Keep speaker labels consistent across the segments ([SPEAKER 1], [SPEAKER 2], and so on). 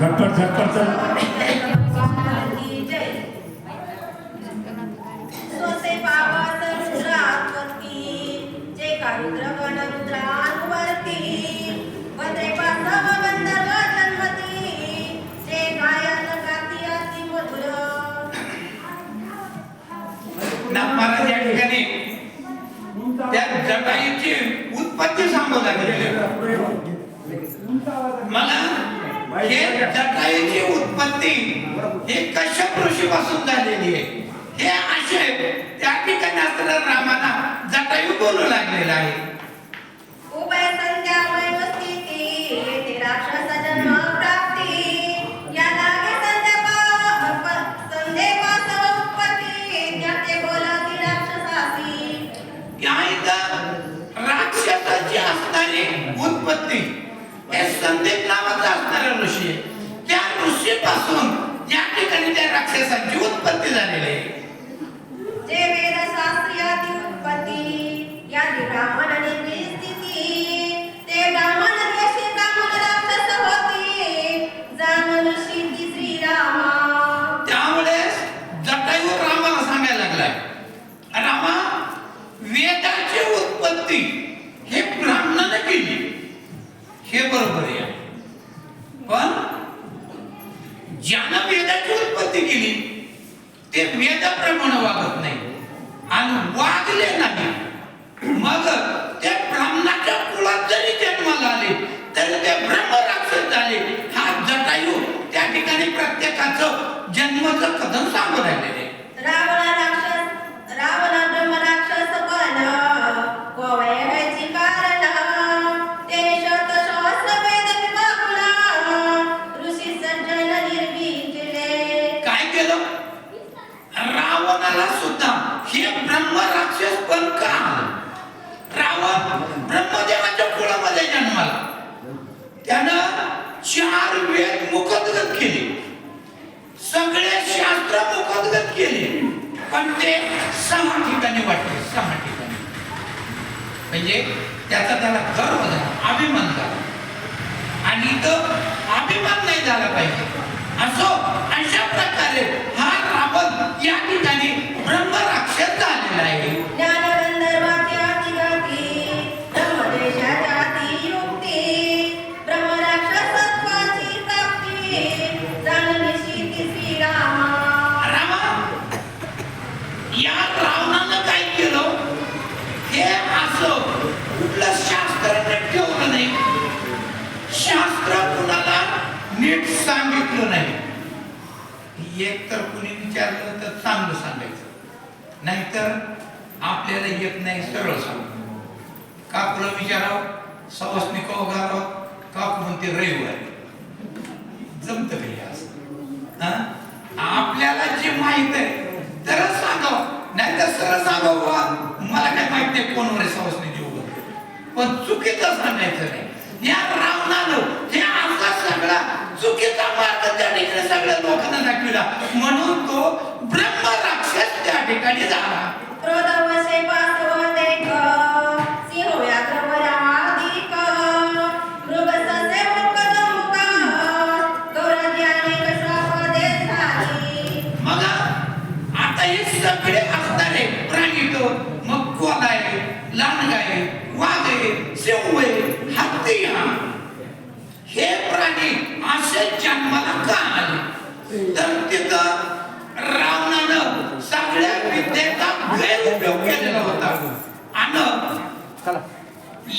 [SPEAKER 1] झटपट झटपट चल.
[SPEAKER 2] मधुर
[SPEAKER 3] महाराज या ठिकाणी त्या उत्पत्ती सांगू लागलेली मला हे जटायूची उत्पत्ती हे कश्यप ऋषीपासून झालेली आहे? हे आशय त्या ठिकाणी असताना रामाला जटायू बोलू लागलेला आहे.
[SPEAKER 2] उत्पत्ती त्याचे बोलती राक्षसासी
[SPEAKER 3] या इथं राक्षसाची असणारी उत्पत्ती हे संदीप नावाचा असणारा ऋषी आहे. त्या पासून या ठिकाणी त्या राक्षसांची उत्पत्ती झालेली आहे. ज्यानं वेदाची उत्पत्ती केली ते वेदाप्रमाणे वागत नाही. आणि वागले नाही. मग त्या ब्राह्मणाच्या कुळात जरी जन्माला आले तरी ते ब्रह्मराक्षस झाले. हा जटायू त्या ठिकाणी प्रत्येकाचं जन्माचं कथन सांगू राहिलेले
[SPEAKER 2] रावणा राक्षस रावणा ब्रह्मराक्षस पण कोवयाची
[SPEAKER 3] ब्रह्मदेवाच्या कुळामध्ये जन्माला त्यानं चार वेद मुखोद्गत केले. सगळे शास्त्र मुखोद्गत केले. पण ते सहा ठिकाणी वाटले सहा ठिकाणी. म्हणजे त्याचा त्याला गर्व झाला अभिमान झाला. आणि तो अभिमान नाही झाला पाहिजे. असो अशा प्रकारे हा आपण या ठिकाणी ब्रह्म राक्षस झालेला आहे. या रावणानं काय केलं? हे असं कुठलं शास्त्र ठेवलं नाही. शास्त्र कुणाला नीट सांगितलं नाही. एक तर कुणी विचारलं तर चांगलं सांगायचं. नाहीतर आपल्याला येत नाही सरळ सांग का कुणा विचारावं सवसनी कव घालावं? का म्हणते रविवारी. जमत काही असं? हा? आपल्याला जे माहीत आहे तरच सांगावं नाही तर सरळ सांगा बाबा मला काय माहीत नाही कोणवर आहे सवसनी जीव. पण चुकीचं सांगायचं नाही. या रावणानं हे असा सगळा चुकीचा मार्ग त्या ठिकाणी सगळ्या लोकांना दाखविला. म्हणून तो ब्रह्म राक्षस त्या ठिकाणी झाला. असे जन्माला का आले तर तिथं रावणानं सगळ्या विद्येचा गैरउपयोग केलेला होता आणि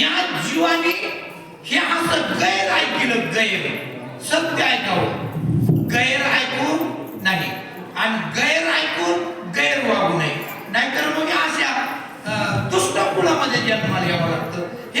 [SPEAKER 3] या जीवाने हे असं गैर ऐकलं गैर सत्य ऐकावं गैर ऐकून नाही. आणि गैर ऐकून गैर वागू नये नाहीतर मग अशा दुष्ट कुणामध्ये जन्माला यावं लागतं. हे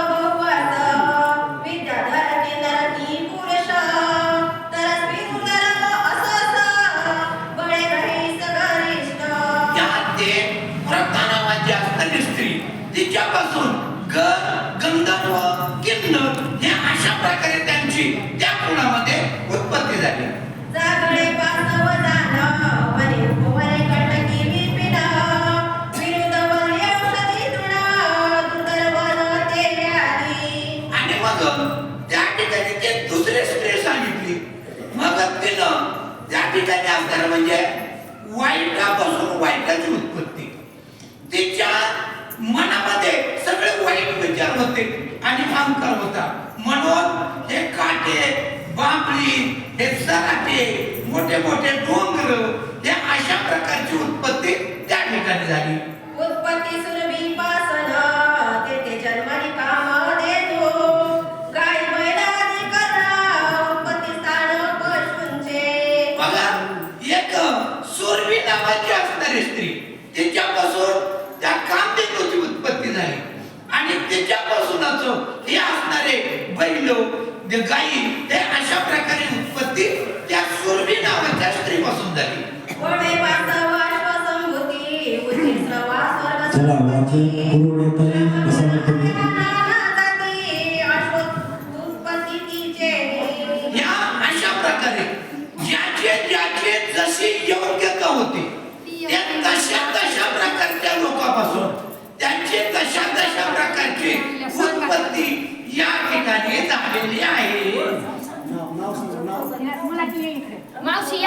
[SPEAKER 2] तृण दुर्धर्वन ते व्याधी
[SPEAKER 3] आणि मग त्या ठिकाणी ते दुसरे स्त्री सांगितली. मग तिनं त्या ठिकाणी असणार म्हणजे वाईटापासून वाईटाची उत्पत्ती. तिच्या मनामध्ये सगळे वाईट विचार होते. आणि अहंकार होता. म्हणून हे काटे बांबळी हे सराटे मोठे मोठे डोंगर या अशा प्रकारची उत्पत्ती त्या ठिकाणी झाली. जे गायी हे अशा प्रकारे उत्पत्ती त्या सोरवी नावाच्या स्त्रीपासून झाली.
[SPEAKER 1] चला आपले गुरु
[SPEAKER 3] ठिकाणी झालेली आहे
[SPEAKER 4] मावशी या